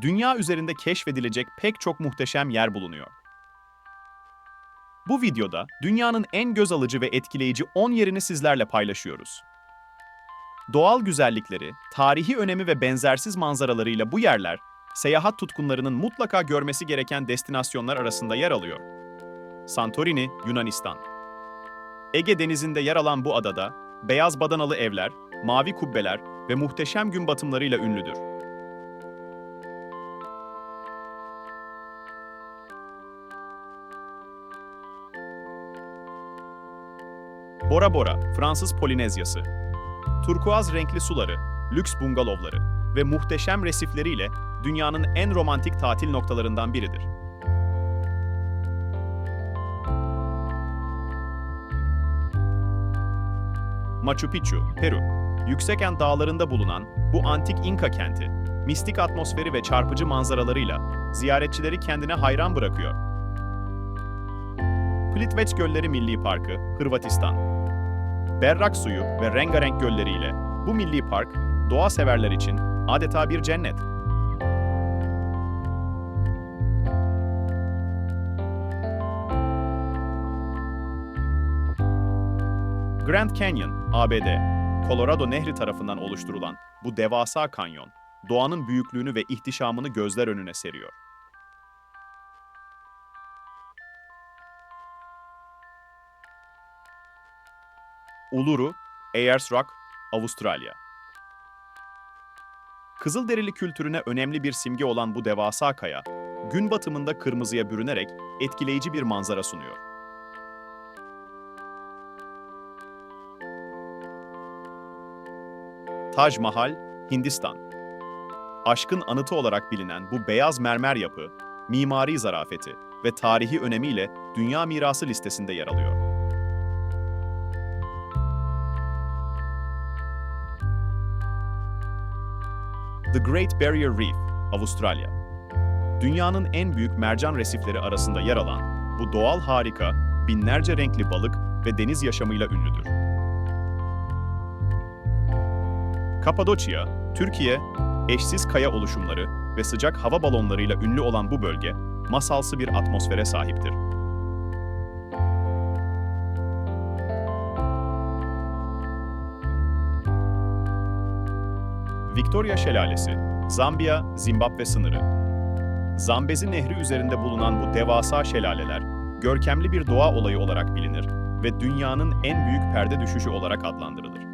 Dünya üzerinde keşfedilecek pek çok muhteşem yer bulunuyor. Bu videoda dünyanın en göz alıcı ve etkileyici 10 yerini sizlerle paylaşıyoruz. Doğal güzellikleri, tarihi önemi ve benzersiz manzaralarıyla bu yerler, seyahat tutkunlarının mutlaka görmesi gereken destinasyonlar arasında yer alıyor. Santorini, Yunanistan. Ege Denizi'nde yer alan bu adada, beyaz badanalı evler, mavi kubbeler ve muhteşem gün batımlarıyla ünlüdür. Bora Bora, Fransız Polinezyası. Turkuaz renkli suları, lüks bungalovları ve muhteşem resifleriyle dünyanın en romantik tatil noktalarından biridir. Machu Picchu, Peru. Yüksekent dağlarında bulunan bu antik İnka kenti, mistik atmosferi ve çarpıcı manzaralarıyla ziyaretçileri kendine hayran bırakıyor. Plitvice Gölleri Milli Parkı, Hırvatistan. Berrak suyu ve rengarenk gölleriyle bu milli park, doğa severler için adeta bir cennet. Grand Canyon, ABD, Colorado Nehri tarafından oluşturulan bu devasa kanyon, doğanın büyüklüğünü ve ihtişamını gözler önüne seriyor. Uluru, Ayers Rock, Avustralya. Kızılderili kültürüne önemli bir simge olan bu devasa kaya, gün batımında kırmızıya bürünerek etkileyici bir manzara sunuyor. Taj Mahal, Hindistan. Aşkın anıtı olarak bilinen bu beyaz mermer yapı, mimari zarafeti ve tarihi önemiyle Dünya Mirası listesinde yer alıyor. The Great Barrier Reef, Avustralya. Dünyanın en büyük mercan resifleri arasında yer alan bu doğal harika, binlerce renkli balık ve deniz yaşamıyla ünlüdür. Kapadokya, Türkiye, eşsiz kaya oluşumları ve sıcak hava balonlarıyla ünlü olan bu bölge, masalsı bir atmosfere sahiptir. Victoria Şelalesi, Zambiya, Zimbabwe sınırı. Zambezi Nehri üzerinde bulunan bu devasa şelaleler, görkemli bir doğa olayı olarak bilinir ve dünyanın en büyük perde düşüşü olarak adlandırılır.